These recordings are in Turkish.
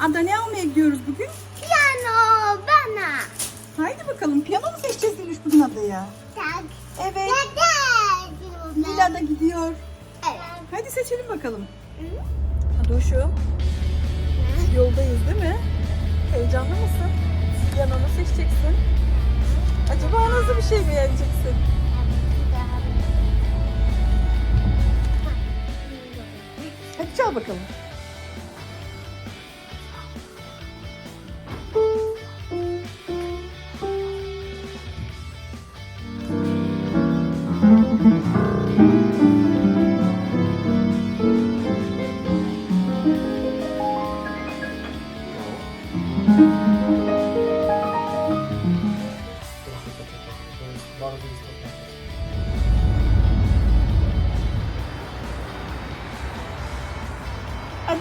Ada ne almaya gidiyoruz bugün? Piyano bana. Haydi bakalım piyano mu seçeceğiz Diluş bugün adaya? Tak. Evet. Dede. Lila da gidiyor. Evet. Hadi seçelim bakalım. Hı? Adoş'um yoldayız değil mi? Heyecanlı mısın? Piyanonu seçeceksin. Acaba nasıl bir şey beğeneceksin? Hadi çal bakalım. Ada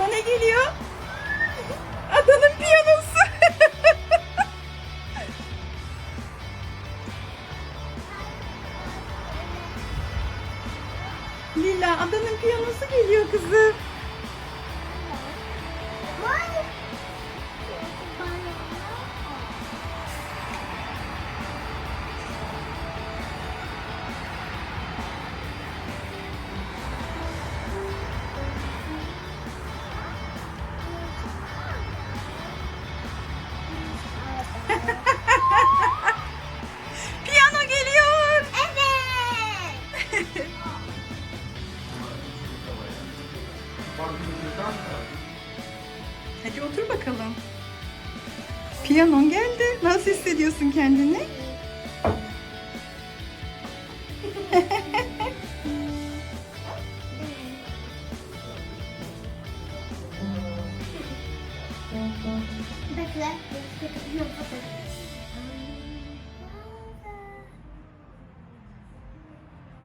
ne geliyor? Lila adanın piyanosu geliyor kızım. Hadi otur bakalım. Piyanon geldi. Nasıl hissediyorsun kendini? Bekle. Bekle.